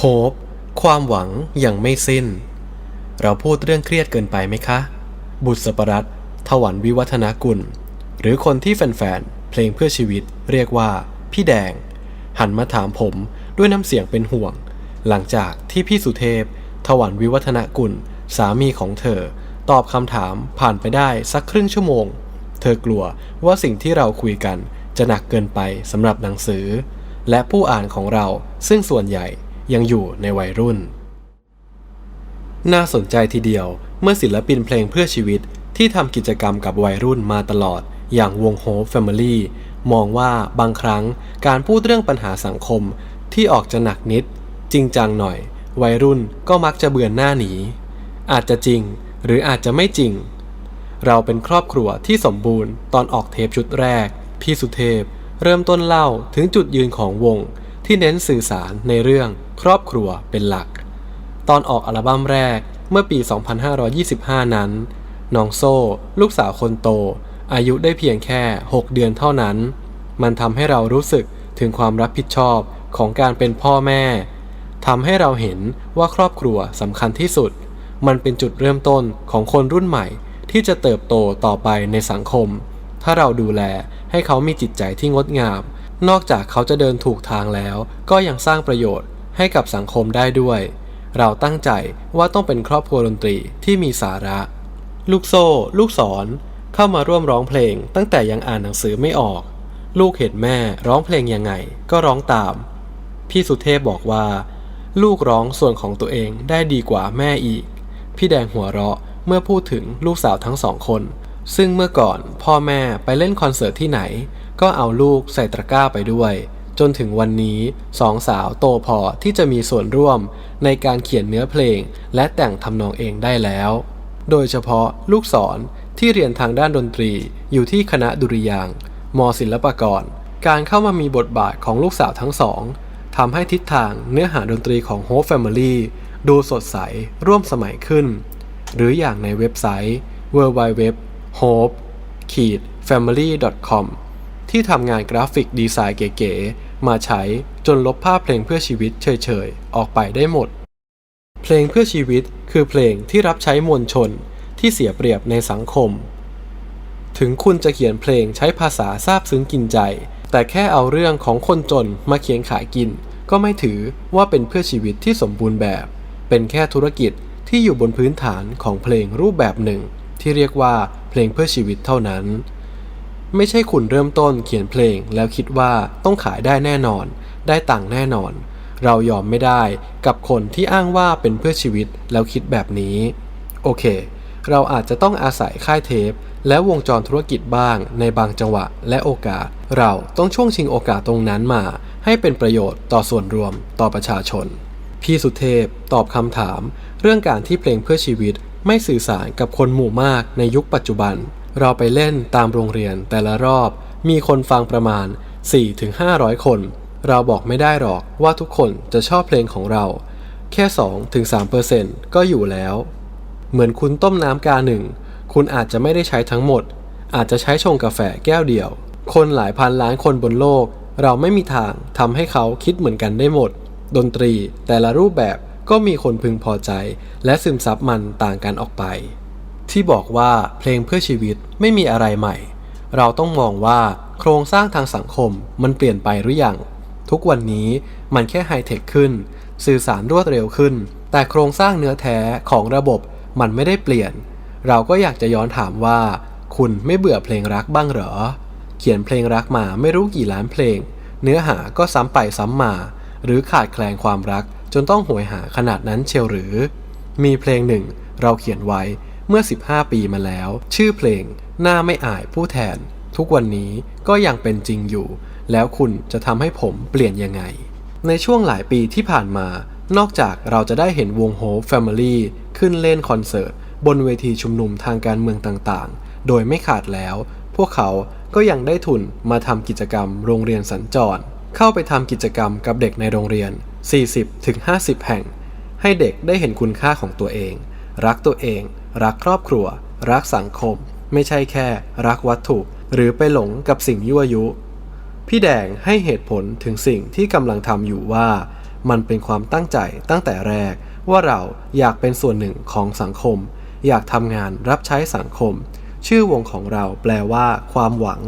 โฮปความหวังยังไม่สิ้น เราพูดเรื่องเครียดเกินไปไหมคะ บุษปรัตถวันวิวัฒนากุล หรือคนที่แฟนๆ เพลงเพื่อชีวิตเรียกว่า พี่แดง หันมาถามผมด้วยน้ำเสียงเป็นห่วง หลังจากที่พี่สุเทพ ถวันวิวัฒนากุล สามีของเธอ ตอบคำถามผ่านไปได้สักครึ่งชั่วโมง เธอกลัวว่าสิ่งที่เราคุยกันจะหนักเกินไปสำหรับหนังสือ และผู้อ่านของเราซึ่งส่วนใหญ่ ยังอยู่ในวัยรุ่น น่าสนใจทีเดียวเมื่อศิลปินเพลงเพื่อชีวิตที่ทำกิจกรรมกับวัยรุ่นมาตลอด อย่างวงโฮปแฟมิลี่มองว่าบางครั้งการพูดเรื่องปัญหาสังคมที่ออกจะหนักนิด จริงจังหน่อย วัยรุ่นก็มักจะเบื่อนหน้าหนี อาจจะจริงหรืออาจจะไม่จริง เราเป็นครอบครัวที่สมบูรณ์ตอนออกเทปชุดแรก พี่สุเทพ เริ่มต้นเล่าถึงจุดยืนของวง ที่เน้นสื่อสารในเรื่องครอบครัวเป็นหลัก ตอนออกอัลบั้มแรกเมื่อปี 2525 นั้น น้องโซ่ ลูกสาวคนโต อายุได้เพียงแค่ 6 เดือนเท่านั้น มันทำให้เรารู้สึกถึงความรับผิดชอบของการเป็นพ่อแม่ทำให้เราเห็นว่าครอบครัวสำคัญที่สุด มันเป็นจุดเริ่มต้นของคนรุ่นใหม่ ที่จะเติบโตต่อไปในสังคม ถ้าเราดูแลให้เขามีจิตใจที่งดงาม นอกจากเขาจะเดินถูกทางแล้ว ก็ยังสร้างประโยชน์ให้กับสังคมได้ด้วย เราตั้งใจว่าต้องเป็นครอบครัวดนตรีที่มีสาระ ลูกโซ่ ลูกศร เข้ามาร่วมร้องเพลง ตั้งแต่ยังอ่านหนังสือไม่ออก ลูกเห็นแม่ร้องเพลงยังไง ก็ร้องตาม พี่สุเทพบอกว่า ลูกร้องส่วนของตัวเองได้ดีกว่าแม่อีก พี่แดงหัวเราะเมื่อพูดถึงลูกสาวทั้งสองคน ซึ่งเมื่อก่อนพ่อแม่ไปเล่นคอนเสิร์ตที่ไหน ก็เอาลูกใส่ตะกร้าไปด้วย จนถึงวันนี้สองสาวโตพอที่จะมีส่วนร่วมในการเขียนเนื้อเพลง และแต่งทำนองเองได้แล้ว โดยเฉพาะลูกศรที่เรียนทางด้านดนตรีอยู่ที่คณะดุริยางมศิลปากร การเข้ามามีบทบาทของลูกสาวทั้งสองทำให้ทิศทางเนื้อหาดนตรีของ Hope Family ดูสดใสร่วมสมัยขึ้น หรืออย่างในเว็บไซต์ www hope family com ที่ทำงานกราฟิกดีไซน์เก๋ๆ มาใช้จนลบภาพเพลงเพื่อชีวิตเฉยๆ ออกไปได้หมด เพลงเพื่อชีวิตคือเพลงที่รับใช้มวลชนที่เสียเปรียบในสังคม ถึงคุณจะเขียนเพลงใช้ภาษาซาบซึ้งกินใจ แต่แค่เอาเรื่องของคนจนมาเขียนขายกิน ก็ไม่ถือว่าเป็นเพื่อชีวิตที่สมบูรณ์แบบ เป็นแค่ธุรกิจที่อยู่บนพื้นฐานของเพลงรูปแบบหนึ่ง ที่เรียกว่าเพลงเพื่อชีวิตเท่านั้น ไม่ใช่คุณเริ่มต้นเขียนเพลง แล้วคิดว่าต้องขายได้แน่นอน ได้ตังค์แน่นอน เรายอมไม่ได้กับคนที่อ้างว่าเป็นเพื่อชีวิตแล้วคิดแบบนี้ โอเค เราอาจจะต้องอาศัยค่ายเทป และวงจรธุรกิจบ้างในบางจังหวะและโอกาส เราต้องช่วงชิงโอกาสตรงนั้นมา ให้เป็นประโยชน์ต่อส่วนรวมต่อประชาชน พี่สุเทพตอบคำถาม เรื่องการที่เพลงเพื่อชีวิตไม่สื่อสารกับคนหมู่มากในยุคปัจจุบัน เราไปเล่นตามโรงเรียนแต่ละรอบมีคนฟังประมาณ 4-500 คน เราบอกไม่ได้หรอกว่าทุกคนจะชอบเพลงของเรา แค่ 2-3%ก็อยู่แล้ว เหมือนคุณต้มน้ำกาหนึ่ง คุณอาจจะไม่ได้ใช้ทั้งหมด อาจจะใช้ชงกาแฟแก้วเดียว คนหลายพันล้านคนบนโลก เราไม่มีทางทำให้เขาคิดเหมือนกันได้หมด ดนตรีแต่ละรูปแบบก็มีคนพึงพอใจ และซึมซับมันต่างกันออกไป ที่บอกว่าเพลงเพื่อชีวิตไม่มีอะไรใหม่ เราต้องมองว่าโครงสร้างทางสังคมมันเปลี่ยนไปหรือยัง ทุกวันนี้มันแค่ไฮเทคขึ้น สื่อสารรวดเร็วขึ้น แต่โครงสร้างเนื้อแท้ของระบบมันไม่ได้เปลี่ยน เราก็อยากจะย้อนถามว่า คุณไม่เบื่อเพลงรักบ้างเหรอ เขียนเพลงรักมาไม่รู้กี่ล้านเพลง เนื้อหาก็ซ้ำไปซ้ำมา หรือขาดแคลนความรักจนต้องหวยหาขนาดนั้นเชียวหรือ มีเพลงหนึ่งเราเขียนไว้ เมื่อ 15 ปีมาแล้ว ชื่อเพลง หน้าไม่อายผู้แทน ทุกวันนี้ก็ยังเป็นจริงอยู่ แล้วคุณจะทำให้ผมเปลี่ยนยังไง ในช่วงหลายปีที่ผ่านมา นอกจากเราจะได้เห็นวงโฮปแฟมิลี่ขึ้นเล่นคอนเสิร์ต บนเวทีชุมนุมทางการเมืองต่างๆ โดยไม่ขาดแล้ว พวกเขาก็ยังได้ทุนมาทำกิจกรรมโรงเรียนสัญจร เข้าไปทำกิจกรรมกับเด็กในโรงเรียน 40-50 แห่ง ให้เด็กได้เห็นคุณค่าของตัวเอง รักตัวเอง รักครอบครัว รักสังคม ไม่ใช่แค่ รักวัตถุ หรือไปหลงกับสิ่งยั่วยุ พี่แดงให้เหตุผลถึงสิ่งที่กำลังทำอยู่ว่า มันเป็นความตั้งใจตั้งแต่แรก ว่าเราอยากเป็นส่วนหนึ่งของสังคม อยากทำงานรับใช้สังคม ชื่อวงของเราแปลว่า ความหวัง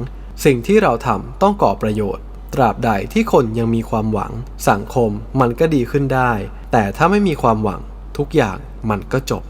สิ่งที่เราทำต้องก่อประโยชน์ตราบใดที่คนยังมีความหวัง สังคมมันก็ดีขึ้นได้ แต่ถ้าไม่มีความหวัง ทุกอย่างมันก็จบ